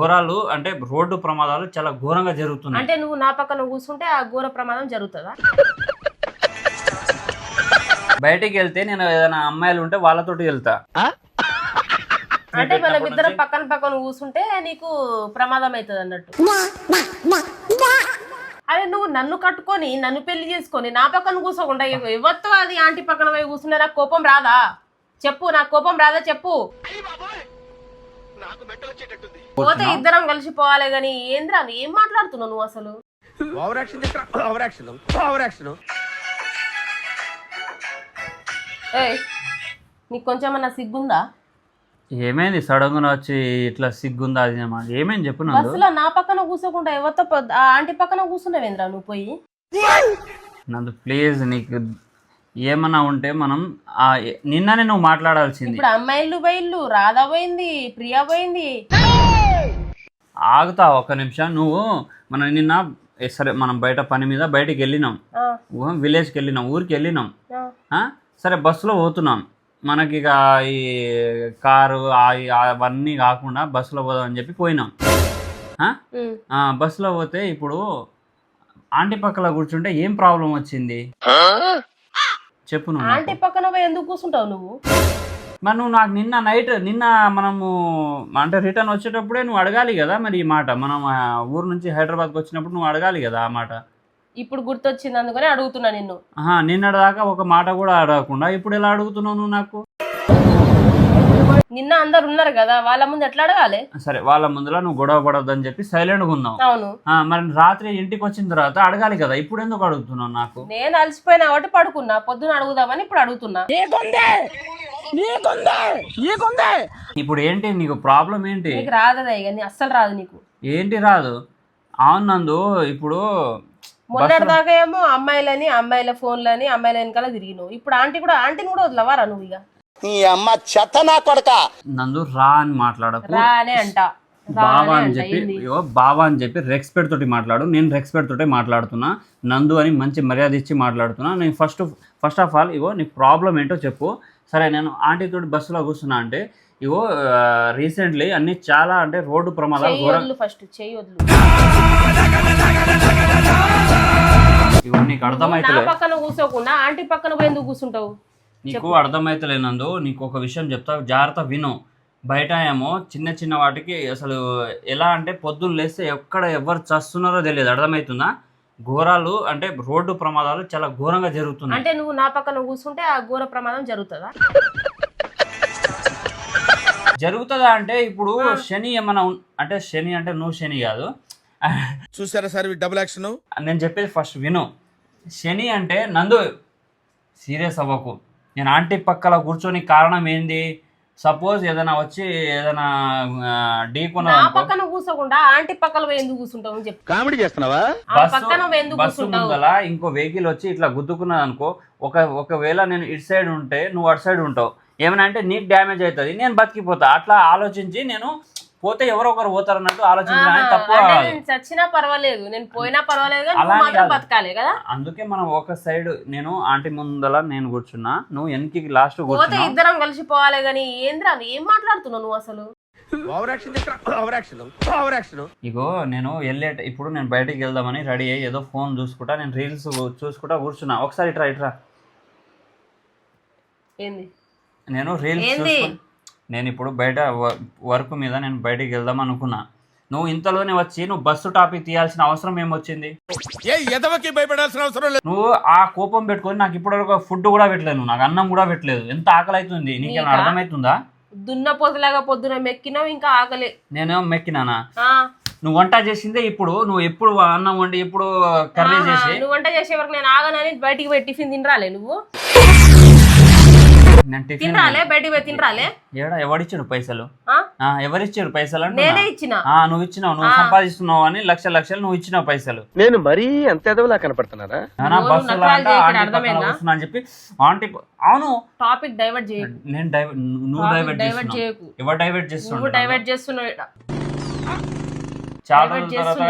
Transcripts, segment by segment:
ఘోరాలు అంటే రోడ్డు ప్రమాదాలు చాలా ఘోరంగా జరుగుతున్నాయి. అంటే నువ్వు నా పక్కన కూర్చుంటే ఆ ఘోర ప్రమాదం జరుగుతుందా? బయటికి వెళ్తే నేను ఏదైనా అమ్మాయిలు ఉంటే వాళ్ళతోటి వెళ్తా. అంటే మనం ఇద్దరం పక్కన పక్కన కూర్చుంటే నీకు ప్రమాదం అవుతుంది అన్నట్టు. అదే నువ్వు నన్ను కట్టుకొని నన్ను పెళ్ళి చేసుకొని నా పక్కన కూర్చోకుండా ఎవరితో అది ఆంటీ పక్కన పోయి కూర్చుంటే నాకు కోపం రాదా? చెప్పు నాకు కోపం రాదా? చెప్పు. పోతే ఇద్దరం కలిసిపోవాలి గాని ఏంద్రా ఏం మాట్లాడుతున్నావు నువ్వు అసలు? Over action over action over action ఏయ్ నీకు కొంచెం ఏమన్నా సిగ్గుందా? ఏమైంది? సడన్గా వచ్చి ఇట్లా సిగ్గుందా అది. ఏమైంది చెప్పు బస్సులో నా పక్కన కూర్చోకుండా ఎవరితో ఆ ఆంటీ పక్కన కూర్చున్నావేంద్రా నువ్వు పోయి? నందు ప్లీజ్ నీకు ఏమన్నా ఉంటే మనం ఆ నిన్ననే నువ్వు మాట్లాడాల్సింది. ఇప్పుడు అమ్మాయిలు పోయిల్లు రాధా పోయింది ప్రియా పోయింది. ఆగుతా ఒక నిమిషం. నువ్వు మనం నిన్న సరే మనం బయట పని మీద బయటికి వెళ్ళినాం. విలేజ్కి వెళ్ళినాం ఊరికి వెళ్ళినాం? సరే బస్సులో పోతున్నాం. మనకి ఇక ఈ కారు అవన్నీ కాకుండా బస్సులో పోదామని చెప్పి పోయినాం. బస్సులో పోతే ఇప్పుడు ఆంటీ పక్కల కూర్చుంటే ఏం ప్రాబ్లం వచ్చింది? చెప్పు నువ్వు. ఆంటీ పక్కన పోయి ఎందుకు కూర్చుంటావు నువ్వు? మరి నువ్వు నాకు నిన్న నైట్ నిన్న మనము అంటే రిటర్న్ వచ్చేటప్పుడే నువ్వు అడగాలి కదా మరి ఈ మాట. మనం ఊరు నుంచి హైదరాబాద్కి వచ్చినప్పుడు నువ్వు అడగాలి కదా ఆ మాట. ఇప్పుడు గుర్తొచ్చింది అందుకని అడుగుతున్నా నిన్ను. ఆహా నిన్నటి దాకా ఒక మాట కూడా అడగకుండా ఇప్పుడు ఎలా అడుగుతున్నావు నువ్వు నాకు? నిన్న అందరు ఉన్నారు కదా వాళ్ళ ముందు ఎట్లా అడగాలి? సరే వాళ్ళ ముందులో నువ్వు గొడవ పడొద్దని చెప్పి సైలెంట్గా ఉన్నావు. అవును. ఆ, మరి రాత్రి ఇంటికి వచ్చిన తర్వాత అడగాలి కదా ఇప్పుడు ఎందుకు అడుగుతున్నావు నాకు? నేను అలసిపోయినా ఒకటి పడుకున్నా పొద్దున అడుగుదామని ఇప్పుడు అడుగుతున్నా. ఇప్పుడు ఏంటి నీకు ప్రాబ్లం ఏంటి? నీకు రాదదా ఇక నీ అస్సలు రాదు నీకు. ఏంటి రాదు? అవును నందు ఇప్పుడు మొన్నటి దాకా ఏమో అమ్మాయిలని అమ్మాయిల ఫోన్లని అమ్మాయిల వెనకాల తిరిగినావు. ఇప్పుడు ఆంటీ కూడా ఆంటీని కూడా వదలవారా నువ్వు ఇక? నీ అమ్మ చెత్త నా కొడక. నందు రా అని మాట్లాడకు. రా అనే అంట. రా బావా అనే చెప్పి? ఇగో బావా అని చెప్పి రెస్పెక్ట్ తోటి మాట్లాడు. నేను రెస్పెక్ట్ తోటి మాట్లాడుతున్నా. నందు అని మంచి మర్యాద ఇచ్చి మాట్లాడుతున్నా. నేను first first of all ego నీ ప్రాబ్లం ఏంటో చెప్పు. సరే నేను ఆంటీ తోటి బస్సులో కూర్చున్నా అంటే ఇగో రీసెంట్లీ అన్ని చాలా అంటే రోడ్డు ప్రమాదాలు చెయ్యి ఘోరం వదులు ఫస్ట్ చెయ్యి వదులు ఇగో నీకు నా అర్థమైతలే పక్కన కూర్చోకుండా ఆంటీ పక్కన పోయి ఎందుకు కూర్చుంటావు? నీకు అర్థమైతలే నందు నీకు ఒక విషయం చెప్తా జాగ్రత్త విను. బయట ఏమో చిన్న చిన్న వాటికి అసలు ఎలా అంటే పొద్దున్న లేస్తే ఎక్కడ ఎవరు చస్తున్నారో తెలియదు. అర్థమవుతుందా ఘోరాలు అంటే రోడ్డు ప్రమాదాలు చాలా ఘోరంగా జరుగుతున్నాయి. అంటే నువ్వు నా పక్కన కూర్చుంటే ఆ ఘోర ప్రమాదం జరుగుతుందా? జరుగుతుందా అంటే ఇప్పుడు శని ఏమైనా అంటే శని అంటే నువ్వు శని కాదు. చూసారా సార్ డబుల్ యాక్షన్ నేను చెప్పేది ఫస్ట్ విను. శని అంటే నందు సీరియస్ అవ్వకు. నేను ఆంటీ పక్కల కూర్చొని కారణం ఏంది? సపోజ్ ఏదైనా వచ్చి ఏదైనా ఢీ నా పక్కన కూర్చోకుండా ఆంటీ పక్కన పోయి ఎందుకు కూర్చుంటావు అని చెప్పు. కామెడీ చేస్తున్నావా? ఆ పక్కన పోయి ఎందుకు బస్సు కూర్చుంటావు ముందల ఇంకో వెహికల్ వచ్చి ఇట్లా గుద్దుకున్నది అనుకో ఒక ఒకవేళ నేను ఇటు సైడ్ ఉంటే నువ్వు అటు సైడ్ ఉంటావు. ఏమైనా అంటే నీకు డ్యామేజ్ అవుతుంది నేను బతికిపోతా. అట్లా ఆలోచించి నేను పోతే ఎవరో ఒకరు పోతారు అన్నట్టు ఆలోచించడానికి తప్పు చచ్చినా పర్వాలేదు నేను పోయినా పర్వాలేదు మాత్రం. బతకాలి కదా? అందుకే మనం ఒక సైడ్ నేను ఆంటీ ముందల నేను కూర్చున్నా నువ్వు వెనక్కి లాస్ట్ పోతే కూర్చున్నా ఇద్దరం కలిసిపోవాలి కానీ ఏంద్రా ఏం మాట్లాడుతున్నావు నువ్వు అసలు? ఇగో నేను వెళ్ళే ఇప్పుడు నేను బయటికి వెళ్దామని రెడీ అయ్యి ఏదో ఫోన్ చూసుకుంటా నేను రీల్స్ చూసుకుంటా కూర్చున్నా. ఒకసారి ఇట్రా ఇట్రా. ఏంది? నేను రీల్స్ నేను ఇప్పుడు బయట వర్క్ మీద నేను బయటికి వెళ్దాం అనుకున్నా. నువ్వు ఇంతలోనే వచ్చి నువ్వు బస్సు టాపిక్ తీయాల్సిన అవసరం ఏమొచ్చింది? భయపడాల్సిన అవసరం లేదు. నువ్వు ఆ కోపం పెట్టుకొని నాకు ఇప్పటివరకు ఫుడ్ కూడా పెట్టలేదు. నాకు అన్నం కూడా పెట్టలేదు. ఎంత ఆకలి అవుతుంది నీకేమైనా నీకా? అర్థమవుతుందా దున్న పోతులాగా పొద్దున మెక్కినావు ఇంకా ఆకలి. నేనేమో మెక్కినానా? ఆ, నువ్వు వంట చేసిందే ఇప్పుడు. నువ్వు ఎప్పుడు అన్నం వండి ఎప్పుడు కర్రీ చేసి? నువ్వు వంట చేసే వరకు నేను ఆగనని బయటికి పోయి టిఫిన్ తినరాలే నువ్వు? నేను టిఫిన్ తినరాలే? బయటికి పోయి తినరాలే? ఏడా ఎవరిచ్చాడు పైసలు? ఆ? ఆ, ఎవరిచ్చారు పైసలు. నేనే ఇచ్చిన. ఆ నువ్వు ఇచ్చినావు నువ్వు సంపాదిస్తున్నావు అని లక్ష లక్షలు నువ్వు ఇచ్చినావు పైసలు. నేను మరీ అంత ఎదవలా కనపడుతున్నారా అని చెప్పి ఆంటీ అవును. టాపిక్ డైవర్ట్ చేయకు. నేను డైవర్ట్ నువ్వు డైవర్ట్ చేయకు. ఎవరు డైవర్ట్ నువ్వు చేస్తున్నావు డైవర్ట్ చేస్తున్నావు. చాలా రోజుల తర్వాత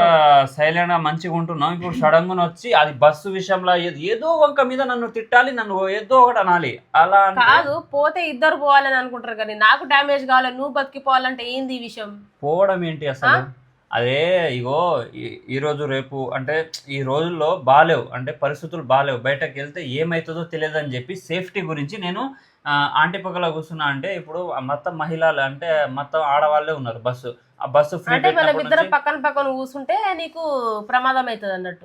సైలెంట్గా మంచిగా ఉంటున్నాం ఇప్పుడు సడన్గా వచ్చి అది బస్సు విషయంలో ఏదో- వంక మీద నన్ను తిట్టాలి నన్ను ఏదో ఒకటి అనాలి. అలా కాదు పోతే ఇద్దరు పోవాలని అనుకుంటారు కానీ నాకు డ్యామేజ్ కావాలి నువ్వు బతికిపోవాలంటే ఏంది ఈ విషయం? పోవడం ఏంటి అసలు? అదే ఇగో ఈ- ఈ రోజు రేపు అంటే ఈ రోజుల్లో బాలేవు. అంటే పరిస్థితులు బాలేవు. బయటకు వెళ్తే ఏమవుతుందో తెలియదని చెప్పి సేఫ్టీ గురించి నేను ఆంటీ పక్కల కూర్చున్నా అంటే ఇప్పుడు మొత్తం మహిళలు అంటే మొత్తం ఆడవాళ్ళే ఉన్నారు. బస్సు. ఆ బస్సు ఫ్రీ అంటే మనం పెట్టినప్పటి ఇద్దరం పక్కన పక్కన కూర్చుంటే నీకు ప్రమాదం అవుతుంది అన్నట్టు.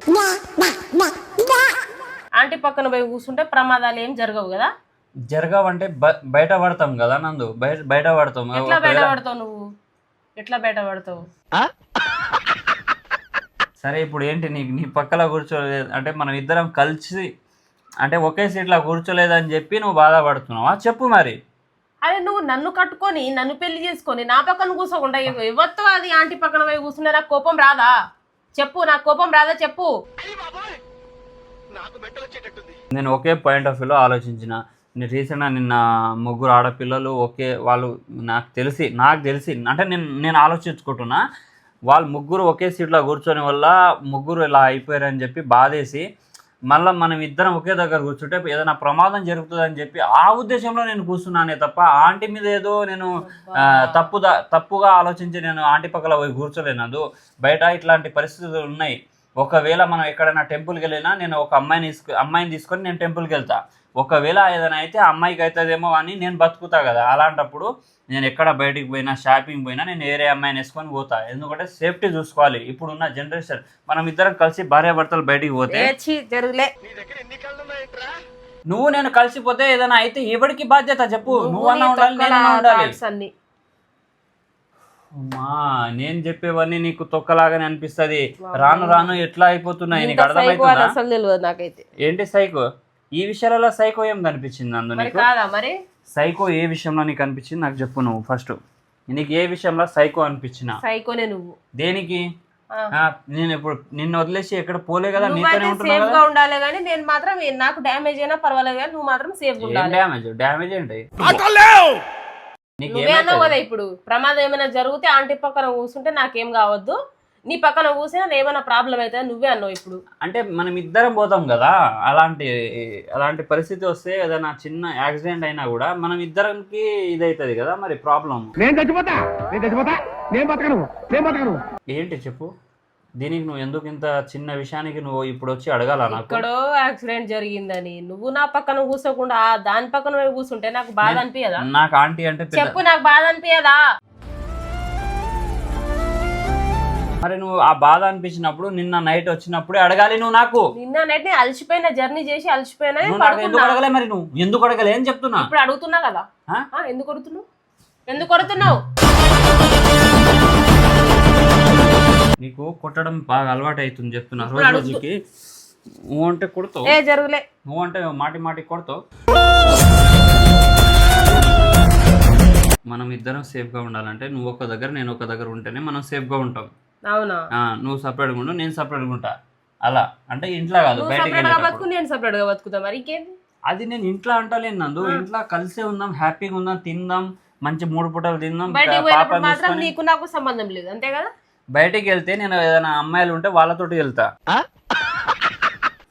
ఆంటీ పక్కన పోయి కూర్చుంటే ప్రమాదాలు ఏం జరగవు కదా? జరగవంటే బ- బయట పడతాం కదా నందు? బయట బయట పడతాం. ఎట్లా బయట పడతావు నువ్వు? ఎట్లా బయట పడతావు? సరే ఇప్పుడు ఏంటి నీ నీ పక్కల కూర్చోలేదు. అంటే మనం ఇద్దరం కలిసి అంటే ఒకే సీట్లో కూర్చోలేదని చెప్పి నువ్వు బాధపడుతున్నావా? చెప్పు మరి. అరే నువ్వు నన్ను కట్టుకొని నన్ను పెళ్ళి చేసుకొని నా పక్కన కూర్చోకుండా ఎవ- ఎవరితో అది ఆంటీ పక్కన పోయి కూర్చుంటే నాకు కోపం రాదా? చెప్పు నాకు కోపం రాదా? చెప్పు. నేను ఒకే పాయింట్ ఆఫ్ వ్యూలో ఆలోచించిన. నేను రీసెంట్గా నిన్న ముగ్గురు ఆడపిల్లలు ఒకే వాళ్ళు నాకు తెలిసి నాకు తెలిసి అంటే నేను నేను ఆలోచించుకుంటున్నా. వాళ్ళు ముగ్గురు ఒకే సీట్లో కూర్చొని వల్ల ముగ్గురు ఇలా అయిపోయారని చెప్పి బాధేసి మళ్ళీ మనం ఇద్దరం ఒకే దగ్గర కూర్చుంటే ఏదైనా ప్రమాదం జరుగుతుందని చెప్పి ఆ ఉద్దేశంలో నేను కూర్చున్నానే తప్ప ఆంటీ మీద ఏదో నేను తప్పుదా తప్పుగా ఆలోచించి నేను ఆంటీ పక్కల పోయి కూర్చోలేనదు బయట ఇట్లాంటి పరిస్థితులు ఉన్నాయి. ఒకవేళ మనం ఎక్కడైనా టెంపుల్కి వెళ్ళినా నేను ఒక అమ్మాయిని తీసుకు అమ్మాయిని తీసుకొని నేను టెంపుల్కి వెళ్తా. ఒకవేళ ఏదైనా అయితే ఆ అమ్మాయికి అవుతుందేమో అని నేను బతుకుతా కదా. అలాంటప్పుడు నేను ఎక్కడ బయటికి పోయినా షాపింగ్ పోయినా నేను వేరే అమ్మాయిని వేసుకొని పోతా. ఎందుకంటే సేఫ్టీ చూసుకోవాలి. ఇప్పుడున్న జనరేషన్ మనం ఇద్దరం కలిసి భార్యాభర్తలు బయటికి పోతే జరుగులే. నువ్వు నేను కలిసిపోతే ఏదైనా అయితే ఎవరికి బాధ్యత చెప్పు. నువ్వు నువ్వన్నా ఉండాలి నేనన్నా ఉండాలి. అమ్మా నేను చెప్పేవన్నీ నీకు తొక్కలాగానే అనిపిస్తది. రాను రాను ఎట్లా అయిపోతున్నాయి? నీకు నాకైతే. ఏంటి సైకో ఈ విషయాలలో సైకో ఏం కనిపించింది అందు మరి నీకు? కాదా మరి? సైకో ఏ విషయంలో నీకు అనిపించింది నాకు చెప్పు నువ్వు ఫస్ట్. నీకు ఏ విషయంలో సైకో అనిపించిన? సైకోనే నువ్వు. దేనికి? నేను ఇప్పుడు నిన్ను వదిలేసి ఎక్కడ పోలే కదా? నీతోనే సేఫ్గా ఉండాలి కానీ నేను మాత్రం ఏ- నాకు డ్యామేజ్ అయినా పర్వాలేదు కానీ నువ్వు మాత్రం సేఫ్గా ఏం ఉండాలి. డ్యామేజ్? డ్యామేజ్ ఏంటి? నీకు నువ్వే అన్నావు ఏమైతుంది కదా ఇప్పుడు? ప్రమాదం ఏమైనా జరిగితే ఆంటీ పక్కన కూర్చుంటే నాకేం కావద్దు. నీ పక్కన కూర్చున్నా ఏమైనా ప్రాబ్లం అయితే నువ్వే అన్నావు ఇప్పుడు. అంటే మనం ఇద్దరం పోతాం కదా అలాంటి అలాంటి పరిస్థితి వస్తే ఏదైనా చిన్న యాక్సిడెంట్ అయినా కూడా మనం ఇద్దరికి ఇదైతుంది కదా మరి ప్రాబ్లం నేను చచ్చిపోతా నేను చచ్చిపోతా నేను బతకను నేను బతకను. ఏంటి చెప్పు? దీనికి నువ్వు ఎందుకు ఇంత చిన్న విషయానికి నువ్వు ఇప్పుడు వచ్చి అడగాల నాకు? ఎక్కడో యాక్సిడెంట్ జరిగిందని. నువ్వు నా పక్కన కూర్చోకుండా ఆ దాని పక్కన కూర్చుంటే నాకు బాధ అనిపించదా నాకు ఆంటీ అంటే చెప్పు నాకు బాధ అనిపించదా మరి నువ్వు ఆ బాధ అనిపించినప్పుడు నిన్న నైట్ వచ్చినప్పుడే అడగాలి నువ్వు నాకు. నిన్న నైట్ నేను అలసిపోయిన జర్నీ చేసి అలసిపోయినా నేను నువ్వు నాకు ఎందుకు పడుకున్నా. అడగలే మరి నువ్వు? ఎందుకు అడగలే? అని చెప్తున్నా? ఇప్పుడు అడుగుతున్నా కదా. ఆ? ఆ, ఎందుకు అడుగుతున్నావు? ఎందుకు అడుగుతున్నావు? నీకు కొట్టడం బాగా అలవాటు అవుతుంది చెప్తున్నా రోజు అడుగుతూ- రోజుకి నువ్వు అంటే కొడతావు. ఏ జరుగులే. నువ్వు అంటే మాటి మాటి కొడతావు. మనం ఇద్దరం సేఫ్గా ఉండాలంటే నువ్వు ఒక దగ్గర నేను ఒక దగ్గర ఉంటేనే మనం సేఫ్గా ఉంటాం. అవునా? ఆ, నువ్వు సపరేట్గా ఉండు నేను సపరేట్గా ఉంటా. అలా. అంటే ఇంట్లో కాదు బయటికి సపరేట్ నేను సపరేట్గా బతుకుతా. మరి ఇంకేంది? అది నేను ఇంట్లో అంటలేను నందు. ఇంట్లో కలిసే ఉందాం హ్యాపీగా ఉందాం తిందాం మంచి మూడు పూటలు తిందాం మాత్రం నీకు నాకు సంబంధం లేదు అంతే కదా? బయటికి వెళ్తే నేను ఏదైనా అమ్మాయిలు ఉంటే వాళ్ళతోటి వెళ్తా.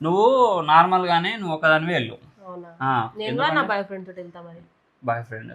నువ్వు నార్మల్ గానే నువ్వు ఒకదానివి వెళ్ళు. అవునా? ఆ, నేను కూడా నా బాయ్ ఫ్రెండ్ తోటి వెళ్తా మరి. Boy friend